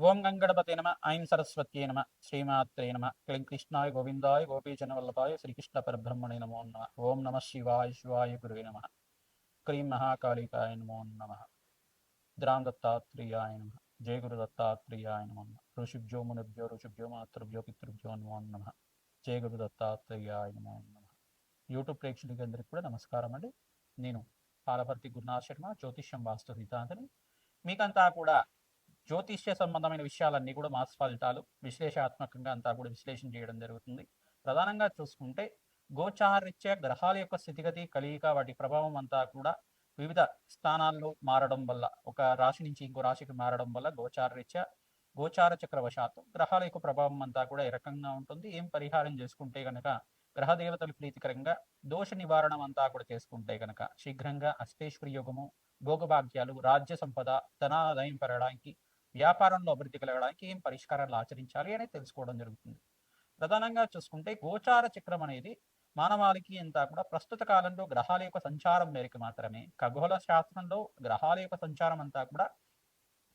ఓం గంగణపతే నమ ఐం సరస్వత్యే నమ శ్రీమాత్రే నమ. క్లీం కృష్ణాయ గోవిందాయ గోపీజన వల్లభాయ శ్రీకృష్ణ పరబ్రహ్మణే నమో నమ. ఓం నమ శివాయ శివాయ గురువే నమ. క్రీం మహాకాళికాయ నమో నమ. ద్రాం దత్తాత్రేయాయ నమ. జయ గురు దత్తాత్రేయాయ నమో నమ. ఋషిభ్యో మునిభ్యో ఋషిభ్యో మాతృభ్యో పితృభ్యో నమో నమ. జయ గురు దత్తాత్రేయాయ నమో నమ. యూట్యూబ్ ప్రేక్షకులందరికీ కూడా నమస్కారం అండి. నేను పాలభర్తి గురునాథ్ శర్మ జ్యోతిష్యం వాస్తు సిద్ధాంతని మీకంతా కూడా జ్యోతిష్య సంబంధమైన విషయాలన్నీ కూడా మాస్ ఫలితాలు విశ్లేషాత్మకంగా అంతా కూడా విశ్లేషణ చేయడం జరుగుతుంది. ప్రధానంగా చూసుకుంటే గోచారరీత్యా గ్రహాల యొక్క స్థితిగతి కలియిక వాటి ప్రభావం అంతా కూడా వివిధ స్థానాల్లో మారడం వల్ల ఒక రాశి నుంచి ఇంకో రాశికి మారడం వల్ల గోచారరీత్యా గోచార చక్రవశాత్తు గ్రహాల యొక్క ప్రభావం అంతా కూడా ఏ రకంగా ఉంటుంది ఏం పరిహారం చేసుకుంటే గనక గ్రహ దేవతలు ప్రీతికరంగా దోష నివారణ అంతా కూడా చేసుకుంటే గనక శీఘ్రంగా అష్టేశ్వరి యోగము భోగభాగ్యాలు రాజ్య సంపద ధనాదాయం పెరగడానికి వ్యాపారంలో అభివృద్ధి కలగడానికి ఏం పరిష్కారాలు ఆచరించాలి అనేది తెలుసుకోవడం జరుగుతుంది. ప్రధానంగా చూసుకుంటే గోచార చక్రం అనేది మానవాళికి అంతా కూడా ప్రస్తుత కాలంలో గ్రహాల యొక్క సంచారం మేరకు మాత్రమే ఖగోళ శాస్త్రంలో గ్రహాల యొక్క సంచారం అంతా కూడా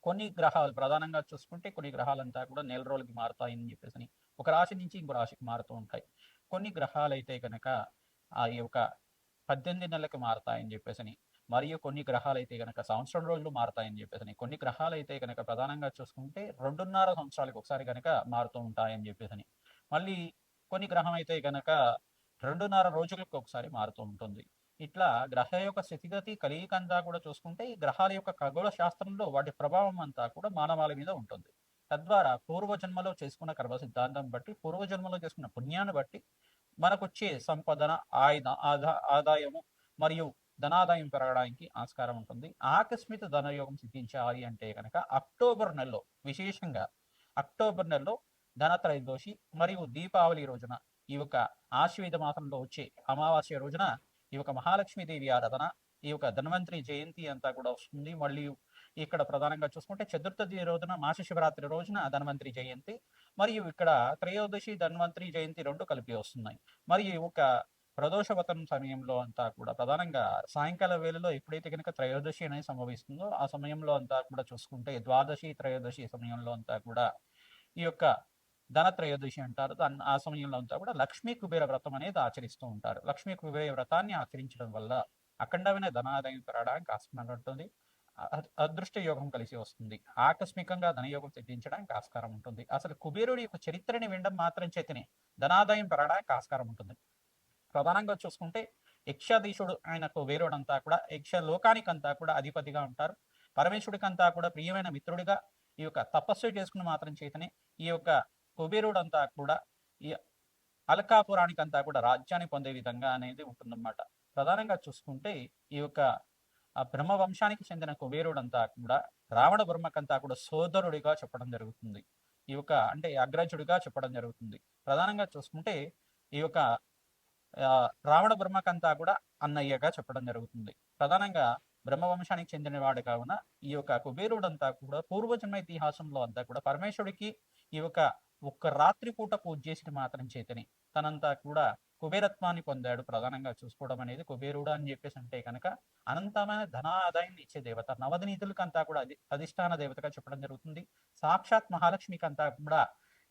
కొన్ని గ్రహాలు ప్రధానంగా చూసుకుంటే కొన్ని గ్రహాలంతా కూడా నెల రోజులకి మారుతాయని చెప్పేసి ఒక రాశి నుంచి ఇంకో రాశికి మారుతూ ఉంటాయి. కొన్ని గ్రహాలు అయితే కనుక ఆ యొక్క పద్దెనిమిది నెలలకు మారుతాయని చెప్పేసి మరియు కొన్ని గ్రహాలు అయితే కనుక సంవత్సరం రోజులు మారుతాయని చెప్పేసి కొన్ని గ్రహాలు అయితే కనుక ప్రధానంగా చూసుకుంటే రెండున్నర సంవత్సరాలకు ఒకసారి కనుక మారుతూ ఉంటాయని చెప్పేసి మళ్ళీ కొన్ని గ్రహం అయితే కనుక రెండున్నర రోజులకు ఒకసారి మారుతూ ఉంటుంది. ఇట్లా గ్రహ యొక్క స్థితిగతి కలియికంతా కూడా చూసుకుంటే ఈ గ్రహాల యొక్క ఖగోళ శాస్త్రంలో వాటి ప్రభావం అంతా కూడా మానవాళి మీద ఉంటుంది. తద్వారా పూర్వజన్మలో చేసుకున్న కర్మ సిద్ధాంతం బట్టి పూర్వజన్మలో చేసుకున్న పుణ్యాన్ని బట్టి మనకొచ్చే సంపదన ఆయుధ ఆదా ఆదాయము మరియు ధనాదాయం పెరగడానికి ఆస్కారం ఉంటుంది. ఆకస్మిక ధనయోగం సిద్ధించాలి అంటే కనుక అక్టోబర్ నెలలో విశేషంగా అక్టోబర్ నెలలో ధనత్రయోదశి మరియు దీపావళి రోజున ఈ యొక్క ఆశ్వేద మాసంలో వచ్చే అమావాస్య రోజున ఈ యొక్క మహాలక్ష్మీదేవి ఆరాధన ఈ యొక్క ధన్వంతరి జయంతి అంతా కూడా వస్తుంది. మళ్ళీ ఇక్కడ ప్రధానంగా చూసుకుంటే చతుర్థి రోజున మాస శివరాత్రి రోజున ధన్వంతరి జయంతి మరియు ఇక్కడ త్రయోదశి ధన్వంతరి జయంతి రెండు కలిపి వస్తున్నాయి. మరియు ఒక ప్రదోషవతం సమయంలో అంతా కూడా ప్రధానంగా సాయంకాల వేళలో ఎప్పుడైతే కనుక త్రయోదశి అనేది సంభవిస్తుందో ఆ సమయంలో అంతా కూడా చూసుకుంటే ద్వాదశి త్రయోదశి సమయంలో అంతా కూడా ఈ యొక్క ధన త్రయోదశి అంటారు. ఆ సమయంలో అంతా కూడా లక్ష్మీ కుబేర వ్రతం అనేది ఆచరిస్తూ ఉంటారు. లక్ష్మీ కుబేర వ్రతాన్ని ఆచరించడం వల్ల అఖండమైన ధనాదాయం పెరగడానికి ఆస్కారం ఉంటుంది. అదృష్ట యోగం కలిసి వస్తుంది. ఆకస్మికంగా ధనయోగం సిద్ధించడానికి ఆస్కారం ఉంటుంది. అసలు కుబేరుడి యొక్క చరిత్రని వినడం మాత్రం చేతనే ధనాదాయం పెరగడానికి ఆస్కారం ఉంటుంది. ప్రధానంగా చూసుకుంటే యక్షాధీశుడు ఆయనకు వేరుడంతా కూడా యక్ష లోకానికంతా కూడా అధిపతిగా ఉంటారు. పరమేశ్వరుడికంతా కూడా ప్రియమైన మిత్రుడిగా ఈ యొక్క తపస్సు చేసుకుని మాత్రం చేతనే ఈ యొక్క కుబేరుడంతా కూడా ఈ అల్కాపురానికంతా కూడా రాజ్యాన్ని పొందే విధంగా అనేది ఉంటుందన్నమాట. ప్రధానంగా చూసుకుంటే ఈ యొక్క బ్రహ్మ వంశానికి చెందిన కుబేరుడంతా కూడా రావణ బ్రహ్మకంతా కూడా సోదరుడిగా చెప్పడం జరుగుతుంది. ఈ యొక్క అంటే అగ్రజుడిగా చెప్పడం జరుగుతుంది. ప్రధానంగా చూసుకుంటే ఈ యొక్క రావణ బ్రహ్మకంతా కూడా అన్నయ్యగా చెప్పడం జరుగుతుంది. ప్రధానంగా బ్రహ్మవంశానికి చెందినవాడు కావున ఈ యొక్క కుబేరుడంతా కూడా పూర్వజన్మ ఇతిహాసంలో అంతా కూడా పరమేశ్వరుడికి ఈ యొక్క ఒక్క రాత్రి పూట పూజ చేసిన మాత్రం చేతని. తనంతా కూడా కుబేరత్వాన్ని పొందాడు. ప్రధానంగా చూసుకోవడం అనేది కుబేరుడు అని చెప్పేసి అంటే కనుక అనంతమైన ధనాదాయాన్ని ఇచ్చే దేవత. నవదనీతులకు అంతా కూడా అది అధిష్టాన దేవతగా చెప్పడం జరుగుతుంది. సాక్షాత్ మహాలక్ష్మికి అంతా కూడా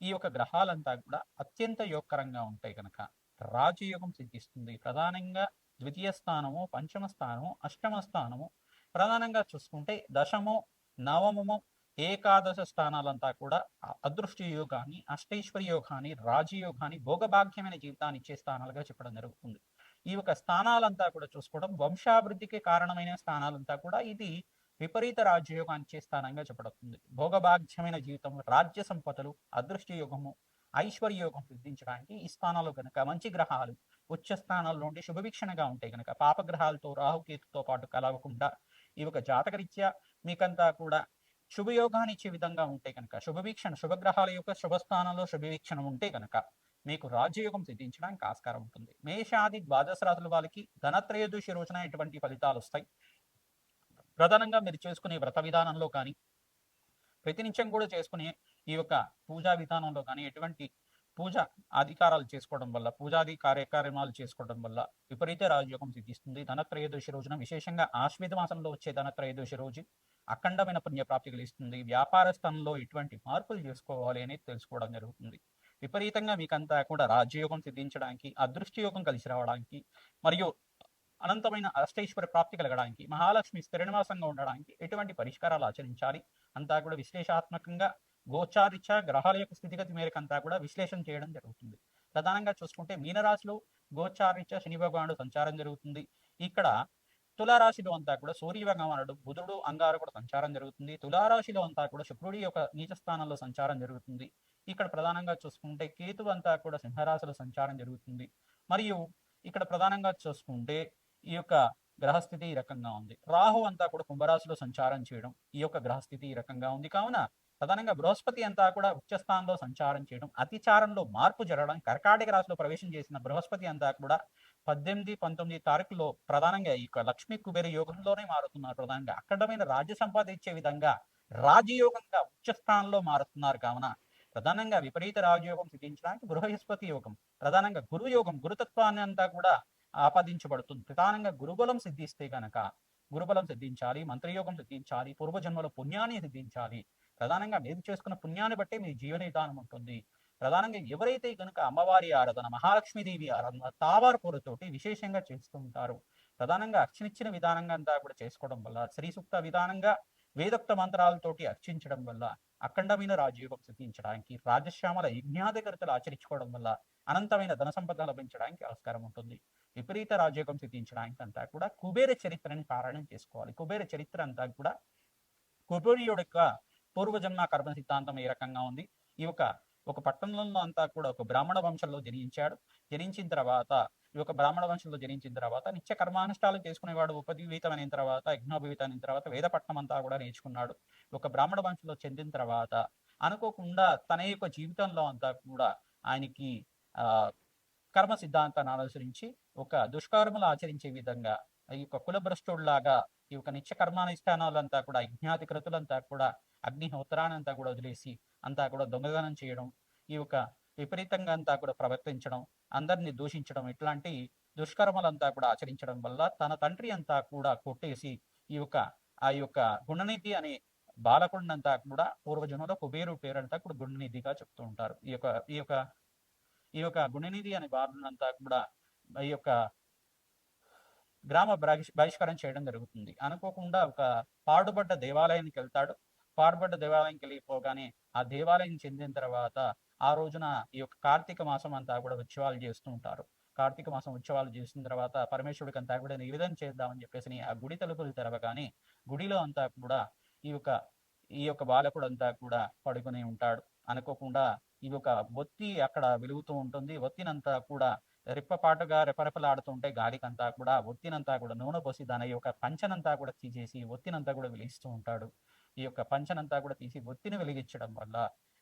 ఈ యొక్క గ్రహాలంతా కూడా అత్యంత యోగకరంగా ఉంటాయి కనుక రాజయోగం సిద్ధిస్తుంది. ప్రధానంగా ద్వితీయ స్థానము పంచమ స్థానము అష్టమ స్థానము. ప్రధానంగా చూసుకుంటే దశము నవమము ఏకాదశ స్థానాలంతా కూడా అదృష్ట యోగాన్ని అష్టైశ్వర యోగాన్ని రాజయోగాన్ని భోగభాగ్యమైన జీవితాన్ని ఇచ్చే స్థానాలుగా చెప్పడం జరుగుతుంది. ఈ యొక్క స్థానాలంతా కూడా చూసుకోవడం వంశాభివృద్ధికి కారణమైన స్థానాలంతా కూడా ఇది విపరీత రాజ్యయోగాన్ని చేస్తానంగా స్థానంగా చెప్పబడుతుంది. భోగభాగ్యమైన జీవితం రాజ్య సంపదలు అదృష్ట యోగము ఐశ్వర్య యోగం సిద్ధించడానికి ఈ స్థానాలు కనుక మంచి గ్రహాలు ఉచ్చ స్థానాల్లో ఉండి శుభవీక్షణగా ఉంటాయి కనుక పాపగ్రహాలతో రాహుకేతుతో పాటు కలవకుండా ఈ ఒక జాతకరీత్యా మీకంతా కూడా శుభయోగాన్ని ఇచ్చే విధంగా ఉంటే కనుక శుభవీక్షణ శుభగ్రహాల యొక్క శుభస్థానంలో శుభవీక్షణ ఉంటే కనుక మీకు రాజ్యయోగం సిద్ధించడానికి ఆస్కారం ఉంటుంది. మేషాది ద్వాదశ రాశుల వాళ్ళకి ధనత్రయోదశి రోజున ఎటువంటి ఫలితాలు వస్తాయి? ప్రధానంగా మీరు చేసుకునే వ్రత విధానంలో కానీ ప్రతినిత్యం కూడా చేసుకునే ఈ యొక్క పూజా విధానంలో కానీ ఎటువంటి పూజ అధికారాలు చేసుకోవడం వల్ల పూజాది కార్యక్రమాలు చేసుకోవడం వల్ల విపరీత రాజయోగం సిద్ధిస్తుంది. ధనత్రయోదశి రోజున విశేషంగా ఆశ్వేత మాసంలో వచ్చే ధనత్రయోదశి రోజు అఖండమైన పుణ్యప్రాప్తి కలిగిస్తుంది. వ్యాపార స్థానంలో ఎటువంటి మార్పులు చేసుకోవాలి అనేది తెలుసుకోవడం జరుగుతుంది. విపరీతంగా మీకంతా కూడా రాజ్యయోగం సిద్ధించడానికి అదృష్టయోగం కలిసి రావడానికి మరియు అనంతమైన అష్టైశ్వర ప్రాప్తి కలగడానికి మహాలక్ష్మి స్థిరనివాసంగా ఉండడానికి ఎటువంటి పరిష్కారాలు ఆచరించాలి? అంతా కూడా విశ్లేషాత్మకంగా గోచారిచ గ్రహాల యొక్క స్థితిగతి మేరకు అంతా కూడా విశ్లేషణ చేయడం జరుగుతుంది. ప్రధానంగా చూసుకుంటే మీనరాశిలో గోచారిత శని భగవానుడు సంచారం జరుగుతుంది. ఇక్కడ తులారాశిలో అంతా కూడా సూర్య భగవానుడు బుధుడు అంగారకుడు సంచారం జరుగుతుంది. తులారాశిలో అంతా కూడా శుక్రుడి యొక్క నీచ స్థానంలో సంచారం జరుగుతుంది. ఇక్కడ ప్రధానంగా చూసుకుంటే కేతు అంతా కూడా సింహరాశిలో సంచారం జరుగుతుంది. మరియు ఇక్కడ ప్రధానంగా చూసుకుంటే ఈ యొక్క గ్రహస్థితి ఈ రకంగా ఉంది. రాహు అంతా కూడా కుంభరాశిలో సంచారం చేయడం ఈ యొక్క గ్రహస్థితి ఈ రకంగా ఉంది. కావున ప్రధానంగా బృహస్పతి అంతా కూడా ఉచ్చస్థానంలో సంచారం చేయడం అతిచారంలో మార్పు జరగడం కర్కాటక రాశిలో ప్రవేశం చేసిన బృహస్పతి అంతా కూడా పద్దెనిమిది పంతొమ్మిది తారీఖులో ప్రధానంగా ఈ యొక్క లక్ష్మీ కుబేర యోగంలోనే మారుతున్నారు ప్రధానంగా. అఖండమైన రాజ్య సంపాద ఇచ్చే విధంగా రాజయోగంగా ఉచ్చస్థానంలో మారుతున్నారు. కావున ప్రధానంగా విపరీత రాజయోగం సిద్ధించడానికి బృహస్పతి యోగం ప్రధానంగా గురు యోగం గురుతత్వాన్ని అంతా కూడా ఆపాదించబడుతుంది. ప్రధానంగా గురుబలం సిద్ధిస్తే గనక గురుబలం సిద్ధించాలి మంత్రయోగం సిద్ధించాలి పూర్వజన్మల పుణ్యాన్ని సిద్ధించాలి. ప్రధానంగా మీరు చేసుకున్న పుణ్యాన్ని బట్టే మీ జీవన విధానం ఉంటుంది. ప్రధానంగా ఎవరైతే కనుక అమ్మవారి ఆరాధన మహాలక్ష్మీదేవి ఆరాధన తావారు పూలతోటి విశేషంగా చేస్తూ ఉంటారు ప్రధానంగా అర్చనిచ్చిన విధానంగా అంతా కూడా చేసుకోవడం వల్ల శ్రీ సూక్త విధానంగా వేదోక్త మంత్రాలతోటి అర్చించడం వల్ల అఖండమైన రాజయోగం సిద్ధించడానికి రాజశ్యామల యజ్ఞాధికర్తలు ఆచరించుకోవడం వల్ల అనంతమైన ధన సంపద లభించడానికి ఆస్కారం ఉంటుంది. విపరీత రాజయోగం సిద్ధించడానికి అంతా కూడా కుబేర చరిత్రని పారాయణం చేసుకోవాలి. కుబేర చరిత్ర అంతా కూడా కుబేరుడు యొక్క పూర్వజన్మ కర్మ సిద్ధాంతం ఏ రకంగా ఉంది? ఈ యొక్క ఒక పట్టణంలో అంతా కూడా ఒక బ్రాహ్మణ వంశంలో జనించాడు. జనించిన తర్వాత ఈ యొక్క బ్రాహ్మణ వంశంలో జనించిన తర్వాత నిత్య కర్మానుష్ఠాలు చేసుకునేవాడు ఉపజీవితమైన తర్వాత యజ్ఞోపవీతమైన తర్వాత వేదపట్నం అంతా కూడా నేర్చుకున్నాడు. ఒక బ్రాహ్మణ వంశంలో చెందిన తర్వాత అనుకోకుండా తన యొక్క జీవితంలో అంతా కూడా ఆయనకి ఆ కర్మ సిద్ధాంతాన్ని అనుసరించి ఒక దుష్కర్మలు ఆచరించే విధంగా ఈ యొక్క కులభ్రష్టుడిలాగా ఈ యొక్క నిత్య కర్మానుష్ఠానాలంతా కూడా యజ్ఞాధికృతులంతా కూడా అగ్నిహోత్రానంతా కూడా వదిలేసి అంతా కూడా దొంగదనం చేయడం ఈ యొక్క విపరీతంగా అంతా కూడా ప్రవర్తించడం అందరిని దూషించడం ఇట్లాంటి దుష్కర్మలంతా కూడా ఆచరించడం వల్ల తన తండ్రి అంతా కూడా కొట్టేసి ఈ యొక్క ఆ యొక్క గుణనిధి అనే బాలకుడినంతా కూడా పూర్వజనంలో కుబేరు పేరంతా కూడా గుణనిధిగా చెప్తూ ఉంటారు. ఈ యొక్క ఈ యొక్క ఈ యొక్క గుణనిధి అనే బాలునంతా కూడా ఈ యొక్క గ్రామ బహిష్- బహిష్కరణ చేయడం జరుగుతుంది. అనుకోకుండా ఒక పాడుబడ్డ దేవాలయానికి వెళ్తాడు. పాడుబడ్డ దేవాలయానికి వెళ్ళిపోగానే ఆ దేవాలయం చెందిన తర్వాత ఆ రోజున ఈ యొక్క కార్తీక మాసం అంతా కూడా ఉత్సవాలు చేస్తూ ఉంటారు. కార్తీక మాసం ఉత్సవాలు చేసిన తర్వాత పరమేశ్వరుడికి అంతా కూడా నివేదన చేద్దామని చెప్పేసి ఆ గుడి తలుపులు తెరవగానే గుడిలో అంతా కూడా ఈ యొక్క ఈ యొక్క బాలకుడు అంతా కూడా పడుకుని ఉంటాడు. అనుకోకుండా ఇది ఒక బొత్తి అక్కడ వెలుగుతూ ఉంటుంది. ఒత్తినంతా కూడా రెప్పపాటుగా రెపరెపలాడుతుంటే గాలికంతా కూడా ఒత్తినంతా కూడా నూనె పోసి దాని యొక్క పంచనంతా కూడా తీసేసి ఒత్తినంతా కూడా వెలిగిస్తూ ఉంటాడు. ఈ యొక్క పంచనంతా కూడా తీసి ఒత్తిని వెలిగించడం వల్ల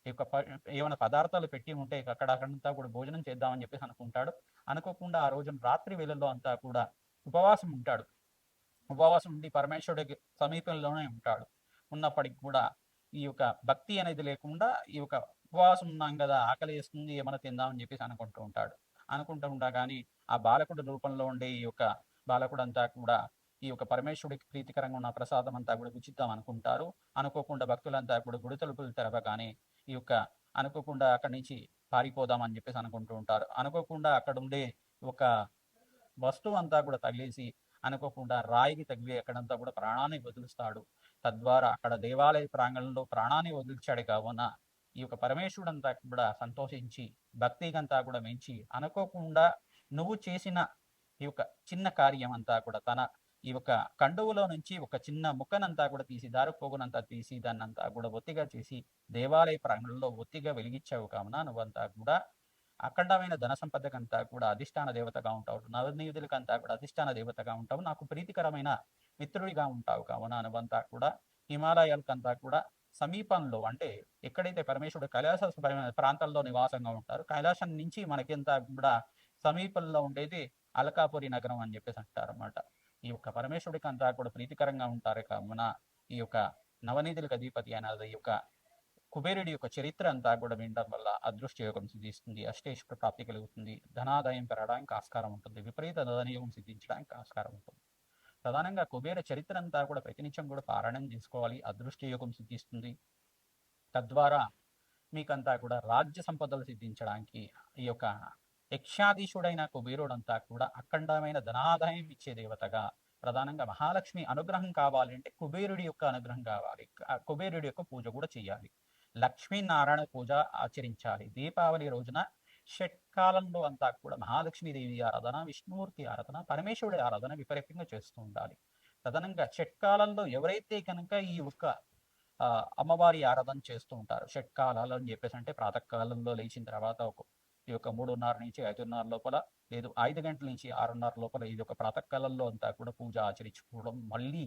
ఈ యొక్క ప- ఏమైనా పదార్థాలు పెట్టి ఉంటే అక్కడ అక్కడంతా కూడా భోజనం చేద్దామని చెప్పేసి అనుకుంటాడు. అనుకోకుండా ఆ రోజున రాత్రి వేళల్లో అంతా కూడా ఉపవాసం ఉంటాడు. ఉపవాసం ఉండి పరమేశ్వరుడికి సమీపంలోనే ఉంటాడు. ఉన్నప్పటికి కూడా ఈ యొక్క భక్తి అనేది లేకుండా ఈ యొక్క ఉపవాసం ఉన్నాం కదా ఆకలి వేస్తుంది ఏమైనా తిందామని చెప్పేసి అనుకుంటూ ఉంటాడు. అనుకుంటూ ఉంటా కానీ ఆ బాలకుడి రూపంలో ఉండే ఈ యొక్క బాలకుడు అంతా కూడా ఈ యొక్క పరమేశ్వరుడికి ప్రీతికరంగా ఉన్న ప్రసాదం అంతా కూడా ఉచితం అనుకుంటారు. అనుకోకుండా భక్తులంతా కూడా గుడి తలుపులు తెరవగానే ఈ యొక్క అనుకోకుండా అక్కడి నుంచి పారిపోదామని చెప్పేసి అనుకుంటూ ఉంటారు. అనుకోకుండా అక్కడ ఉండే ఒక వస్తువు అంతా కూడా తగిలేసి అనుకోకుండా రాయికి తగిలి అక్కడంతా కూడా ప్రాణాన్ని వదులుస్తాడు. తద్వారా అక్కడ దేవాలయ ప్రాంగణంలో ప్రాణాన్ని వదిలించాడు కావున ఈ యొక్క పరమేశ్వరుడంతా కూడా సంతోషించి భక్తికంతా కూడా మెంచి అనుకోకుండా నువ్వు చేసిన ఈ యొక్క చిన్న కార్యం అంతా కూడా తన ఈ యొక్క కండువులో నుంచి ఒక చిన్న ముక్కనంతా కూడా తీసి దారుపోగునంతా తీసి దాన్నంతా కూడా ఒత్తిగా చేసి దేవాలయ ప్రాంగణంలో ఒత్తిగా వెలిగించావు కావున నువ్వంతా కూడా అఖండమైన ధన సంపదకంతా కూడా అధిష్టాన దేవతగా ఉంటావు. నవనీయుదులకంతా కూడా అధిష్టాన దేవతగా ఉంటావు. నాకు ప్రీతికరమైన మిత్రుడిగా ఉంటావు కావున నువ్వంతా కూడా హిమాలయాలకంతా కూడా సమీపంలో అంటే ఎక్కడైతే పరమేశ్వరుడు కైలాస ప్రాంతాల్లో నివాసంగా ఉంటారు కైలాసం నుంచి మనకింత కూడా సమీపంలో ఉండేది అలకాపురి నగరం అని చెప్పేసి అంటారు ఈ యొక్క పరమేశ్వరుడికి అంతా కూడా ప్రీతికరంగా ఉంటారు. కావున ఈ యొక్క నవనీతులకు అధిపతి అనేది ఈ యొక్క కుబేరుడి యొక్క చరిత్ర అంతా కూడా వినడం వల్ల అదృష్ట యోగం సిద్ధిస్తుంది. అష్టేశ్వర ప్రాప్తి కలుగుతుంది. ధనాదాయం పెరగడానికి ఆస్కారం ఉంటుంది. విపరీత ధనయోగం సిద్ధించడానికి ఆస్కారం ఉంటుంది. ప్రధానంగా కుబేర చరిత్ర అంతా కూడా ప్రతినిత్యం కూడా పారాయణం చేసుకోవాలి. అదృష్ట యోగం సిద్ధిస్తుంది. తద్వారా మీకంతా కూడా రాజ్య సంపదలు సిద్ధించడానికి ఈ యొక్క యక్షాధీశుడైన కుబేరుడంతా కూడా అఖండమైన ధనాదాయం ఇచ్చే దేవతగా ప్రధానంగా మహాలక్ష్మి అనుగ్రహం కావాలంటే కుబేరుడి యొక్క అనుగ్రహం కావాలి. కుబేరుడి యొక్క పూజ కూడా చేయాలి. లక్ష్మీనారాయణ పూజ ఆచరించాలి. దీపావళి రోజున షట్కాలంలో అంతా కూడా మహాలక్ష్మీదేవి ఆరాధన విష్ణుమూర్తి ఆరాధన పరమేశ్వరుడి ఆరాధన విపరీతంగా చేస్తూ ఉండాలి. తదనంగా షట్కాలంలో ఎవరైతే కనుక ఈ ఒక్క అమ్మవారి ఆరాధన చేస్తూ ఉంటారు షట్కాలాలు అని చెప్పేసి అంటే ప్రాతకాలంలో లేచిన తర్వాత ఒక ఈ యొక్క మూడున్నర నుంచి ఐదున్నర లోపల లేదు ఐదు గంటల నుంచి ఆరున్నర లోపల ఇది ఒక ప్రాతకాలంలో అంతా కూడా పూజ ఆచరించుకోవడం మళ్ళీ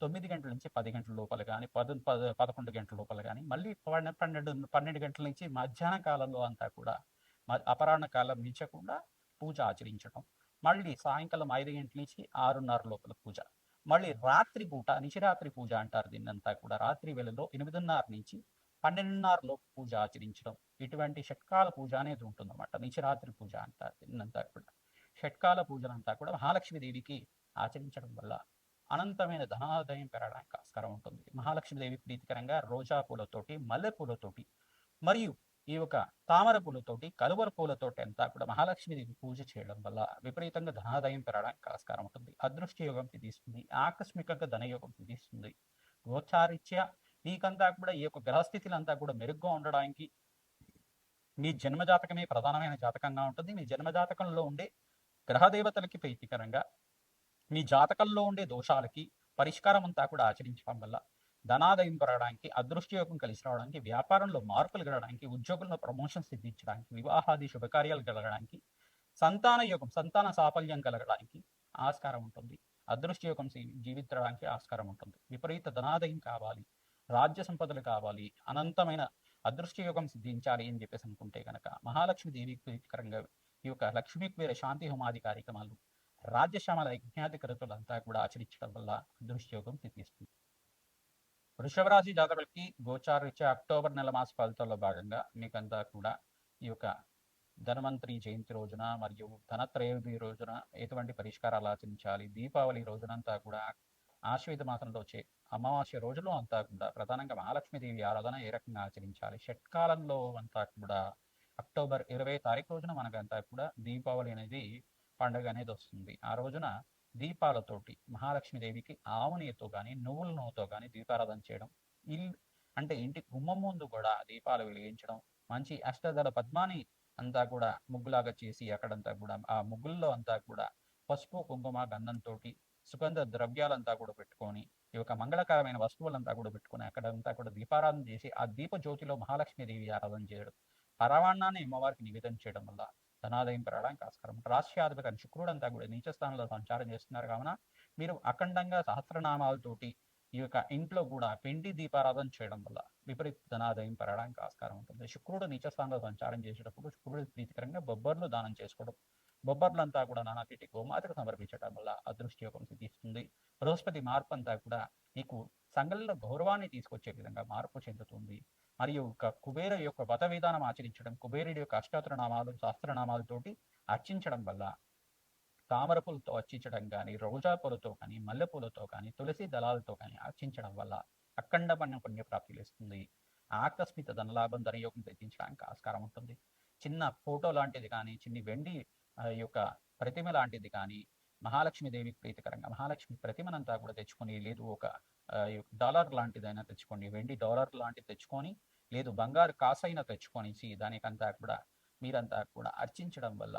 తొమ్మిది గంటల నుంచి పది గంటల లోపల కానీ పద పద పదకొండు గంటల లోపల కానీ మళ్ళీ పన్నెండు పన్నెండు గంటల నుంచి మధ్యాహ్న కాలంలో అంతా కూడా అపరాహ్న కాలం మించకుండా పూజ ఆచరించడం మళ్ళీ సాయంకాలం ఐదు గంటల నుంచి ఆరున్నర లోపల పూజ మళ్ళీ రాత్రి పూట నిశిరాత్రి పూజ అంటారు దీన్నంతా కూడా. రాత్రి వేళలో ఎనిమిదిన్నర నుంచి పన్నెండున్నర లోపు పూజ ఆచరించడం ఇటువంటి షట్కాల పూజ అనేది ఉంటుందన్నమాట. నిశిరాత్రి పూజ అంటారు దీన్నంతా కూడా. షట్కాల పూజలంతా కూడా మహాలక్ష్మి దేవికి ఆచరించడం వల్ల అనంతమైన ధనాదాయం పెరగడానికి ఆస్కారం ఉంటుంది. మహాలక్ష్మి దేవి ప్రీతికరంగా రోజా పూలతోటి మల్లె పూలతోటి మరియు ఈ యొక్క తామర పూలతోటి కలువర పూలతోటి అంతా కూడా మహాలక్ష్మీదేవి పూజ చేయడం వల్ల విపరీతంగా ధనాదాయం పెరగడానికి ఆస్కారం ఉంటుంది. అదృష్ట యోగం తీస్తుంది ఆకస్మికంగా ధనయోగం తీస్తుంది గోచారిత్య మీకంతా కూడా ఈ యొక్క గ్రహస్థితులంతా కూడా మెరుగ్గా ఉండడానికి మీ జన్మ జాతకమే ప్రధానమైన జాతకంగా ఉంటుంది. మీ జన్మ జాతకంలో ఉండే గ్రహదేవతలకి ప్రీతికరంగా మీ జాతకంలో ఉండే దోషాలకి పరిష్కారం అంతా కూడా ఆచరించడం వల్ల ధనాదాయం పెరగడానికి అదృష్టయోగం కలిసి రావడానికి వ్యాపారంలో మార్పులు కలగడానికి ఉద్యోగంలో ప్రమోషన్ సిద్ధించడానికి వివాహాది శుభకార్యాలు కలగడానికి సంతాన యోగం సంతాన సాఫల్యం కలగడానికి ఆస్కారం ఉంటుంది. అదృష్టయోగం జీవించడానికి ఆస్కారం ఉంటుంది. విపరీత ధనాదయం కావాలి. రాజ్య సంపదలు కావాలి. అనంతమైన అదృష్టయోగం సిద్ధించాలి అని చెప్పేసి అనుకుంటే కనుక మహాలక్ష్మి దేవి ప్రీతికరంగా ఈ యొక్క లక్ష్మీ కుబేర శాంతి హోమాది కార్యక్రమాలు రాజ్యశ్యామల యజ్ఞాధికృతులంతా కూడా ఆచరించడం వల్ల అదృష్టయోగం సిద్ధిస్తుంది. వృషభ రాశి జాతకులకి గోచారీత్యా అక్టోబర్ నెల మాస ఫలితాల్లో భాగంగా మీకంతా కూడా ఈ యొక్క ధన్వంతరి జయంతి రోజున మరియు ధనత్రయోదశి రోజున ఎటువంటి పరిష్కారాలు ఆచరించాలి? దీపావళి రోజునంతా కూడా ఆశ్వేత మాసంలో వచ్చే అమావాస్య రోజులు అంతా కూడా ప్రధానంగా మహాలక్ష్మీదేవి ఆరాధన ఏ రకంగా ఆచరించాలి? షట్కాలంలో అంతా కూడా అక్టోబర్ ఇరవై తారీఖు రోజున మనకంతా కూడా దీపావళి అనేది పండుగ అనేది వస్తుంది. ఆ రోజున దీపాలతోటి మహాలక్ష్మీదేవికి ఆవు కానీ నువ్వుల నూనెతో కానీ దీపారాధన చేయడం ఇల్లు అంటే ఇంటి గుమ్మం ముందు కూడా దీపాలు వెలిగించడం మంచి అష్టదళ పద్మాని అంతా కూడా ముగ్గులాగా చేసి అక్కడంతా కూడా ఆ ముగ్గుల్లో అంతా కూడా పసుపు కుంకుమ గంధంతో సుగంధ ద్రవ్యాలంతా కూడా పెట్టుకొని ఈ యొక్క మంగళకరమైన వస్తువులంతా కూడా పెట్టుకొని అక్కడంతా కూడా దీపారాధన చేసి ఆ దీప జ్యోతిలో మహాలక్ష్మీదేవి ఆరాధన చేయడం పరవాణాన్ని అమ్మవారికి నివేదన చేయడం వల్ల ధనాదయం పెరగడానికి ఆస్కారం ఉంటుంది. రాష్ట్రాధిపతి అని శుక్రుడు అంతా కూడా నీచ స్థానంలో సంచారం చేస్తున్నారు. కావున మీరు అఖండంగా సహస్రనామాలతోటి ఈ యొక్క ఇంట్లో కూడా పిండి దీపారాధన చేయడం వల్ల విపరీత ధనాదాయం పెరగడానికి ఆస్కారం ఉంటుంది. శుక్రుడు నీచ స్థానంలో సంచారం చేసేటప్పుడు శుక్రుడు ప్రీతికరంగా బొబ్బర్లు దానం చేసుకోవడం బొబ్బర్లంతా కూడా నానాటిటి గోమాతకు సమర్పించడం వల్ల అదృష్టి యోగం సిద్ధిస్తుంది. బృహస్పతి మార్పు అంతా కూడా మీకు సంఘంలో గౌరవాన్ని తీసుకొచ్చే విధంగా మార్పు చెందుతుంది. మరియు ఒక కుబేర యొక్క వ్రత విధానం ఆచరించడం కుబేరుడి యొక్క అష్టాత్ర నామాలు శాస్త్రనామాలతోటి అర్చించడం వల్ల తామర పూలతో అర్చించడం కానీ రోజా పూలతో కానీ మల్లె పూలతో కానీ తులసి దళాలతో కానీ అర్చించడం వల్ల అఖండమైన పుణ్యప్రాప్తి లేస్తుంది ఆకస్మిక ధనలాభం ధనయోగం తెచ్చించడానికి ఆస్కారం ఉంటుంది. చిన్న ఫోటో లాంటిది కానీ చిన్ని వెండి యొక్క ప్రతిమ లాంటిది కానీ మహాలక్ష్మి దేవికి ప్రీతికరంగా మహాలక్ష్మి ప్రతిమనంతా కూడా తెచ్చుకుని లేదు ఒక డాలర్ లాంటిదైనా తెచ్చుకోండి. వెండి డాలర్ లాంటిది తెచ్చుకొని లేదు బంగారు కాసైనా తెచ్చుకొనేసి దానికంతా కూడా మీరంతా కూడా అర్చించడం వల్ల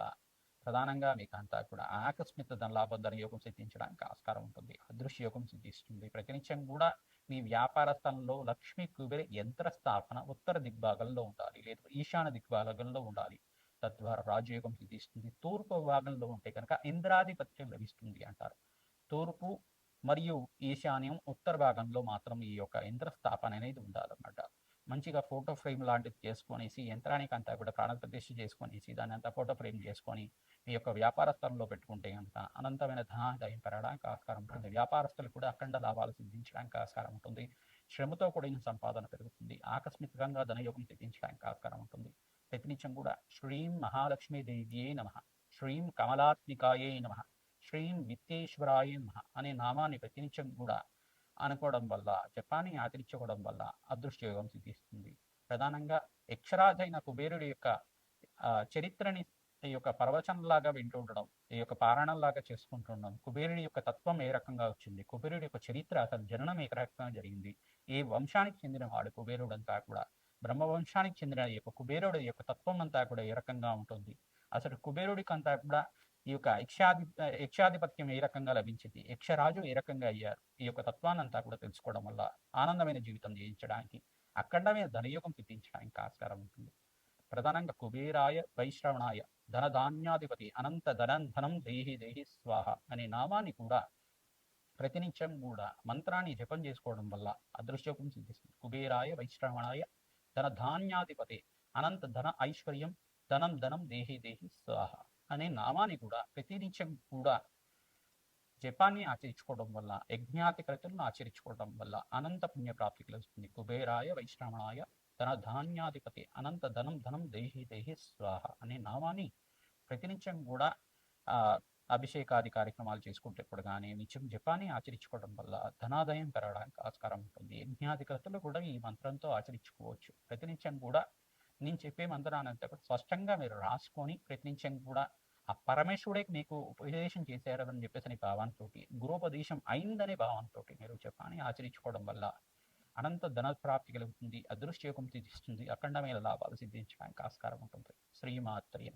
ప్రధానంగా మీకు అంతా కూడా ఆకస్మిక ధనలాభ ధన యోగం సిద్ధించడానికి ఆస్కారం ఉంటుంది. అదృశ్య యోగం సిద్ధిస్తుంది. ప్రతినిత్యం కూడా మీ వ్యాపార స్థలంలో లక్ష్మీ కుబేర యంత్ర స్థాపన ఉత్తర దిగ్భాగంలో ఉండాలి. లేదా ఈశాన్య దిగ్భాగంలో ఉండాలి. తద్వారా రాజయోగం సిద్ధిస్తుంది. తూర్పు భాగంలో ఉంటే కనుక ఇంద్రాధిపత్యం లభిస్తుంది అంటారు. తూర్పు మరియు ఈశాన్యం ఉత్తర భాగంలో మాత్రం ఈ యొక్క యంత్ర స్థాపన అనేది ఉండాలన్నమాట. మంచిగా ఫోటో ఫ్రేమ్ లాంటిది చేసుకొనేసి యంత్రానికి అంతా కూడా ప్రాణప్రతిష్ఠ చేసుకొనేసి దాన్ని అంతా ఫోటో ఫ్రేమ్ చేసుకొని మీ యొక్క వ్యాపార స్థలంలో పెట్టుకుంటే అంత అనంతమైన ధనాదాయం పెరగడానికి ఆస్కారం ఉంటుంది. వ్యాపారస్తులు కూడా అఖండ లాభాలు సిద్ధించడానికి ఆస్కారం ఉంటుంది. శ్రమతో కూడిన సంపాదన పెరుగుతుంది. ఆకస్మికంగా ధనయోగం సిద్ధించడానికి ఆస్కారం ఉంటుంది. ప్రతినిత్యం కూడా శ్రీం మహాలక్ష్మీ దేవ్యే నమ. శ్రీం కమలాత్మికాయే నమ. శ్రీం విత్తేశ్వరాయ అనే నామాన్ని ప్రతినిత్యం కూడా అనుకోవడం వల్ల జపాన్ని ఆచరించుకోవడం వల్ల అదృష్టయోగం సిద్ధిస్తుంది. ప్రధానంగా యక్షరాజైన కుబేరుడి యొక్క చరిత్రని ఈ యొక్క ప్రవచనంలాగా వింటూ ఉండడం ఈ యొక్క పారాయణంలాగా చేసుకుంటుండడం కుబేరుడి యొక్క తత్వం ఏ రకంగా వచ్చింది కుబేరుడి యొక్క చరిత్ర అతని జననం ఏ రకంగా జరిగింది ఏ వంశానికి చెందిన వాడు కుబేరుడు అంతా కూడా బ్రహ్మ వంశానికి చెందిన ఈ యొక్క కుబేరుడి యొక్క తత్వం అంతా కూడా ఏ రకంగా ఉంటుంది అసలు కుబేరుడికి అంతా కూడా ఈ యొక్క యక్షాధి యక్షాధిపత్యం ఏ రకంగా లభించింది? యక్షరాజు ఏ రకంగా అయ్యారు? ఈ యొక్క తత్వానంతా కూడా తెలుసుకోవడం వల్ల ఆనందమైన జీవితం జీవించడానికి అఖండమైన ధనయోగం సిద్ధించడానికి ఆస్కారం ఉంటుంది. ప్రధానంగా కుబేరాయ వైశ్రవణాయ ధనధాన్యాధిపతి అనంత ధనం ధనం దేహి దేహి స్వాహ అనే నామాన్ని కూడా ప్రతినిత్యం కూడా మంత్రాన్ని జపం చేసుకోవడం వల్ల అదృశ్యోగం సిద్ధిస్తుంది. కుబేరాయ వైశ్రవణాయ ధన ధాన్యాధిపతి అనంత ధన ఐశ్వర్యం ధనం ధనం దేహి దేహి స్వాహ. అనే నామాన్ని కూడా ప్రతినిత్యం కూడా జపాన్ని ఆచరించుకోవడం వల్ల యజ్ఞాతి కృతులను ఆచరించుకోవడం వల్ల అనంత పుణ్య ప్రాప్తి కలుగుతుంది. కుబేరాయ వైష్ణవనాయ ధన ధాన్యాధిపతి అనంత ధనం ధనం దేహి దేహి స్వాహ అనే నామాన్ని ప్రతినిత్యం కూడా అభిషేకాది కార్యక్రమాలు చేసుకుంటేప్పుడు కానీ నిత్యం జపాన్ని ఆచరించుకోవడం వల్ల ధనాదాయం పెరగడానికి ఆస్కారం ఉంటుంది. యజ్ఞాధికర్తలు కూడా ఈ మంత్రంతో ఆచరించుకోవచ్చు. ప్రతినిత్యం కూడా నేను చెప్పే మంత్రాన్ని కూడా స్పష్టంగా మీరు రాసుకొని ప్రయత్నించం కూడా. ఆ పరమేశ్వరుడే మీకు ఉపదేశం చేశారు అని చెప్పేసి అనే భావంతో గురోపదేశం అయిందనే భావంతో మీరు చెప్పని ఆచరించుకోవడం వల్ల అనంత ధన ప్రాప్తి కలుగుతుంది అదృష్టయోగం సిద్ధిస్తుంది అఖండమైన లాభాలు సిద్ధించడానికి ఆస్కారం ఉంటుంది. శ్రీమాత్రి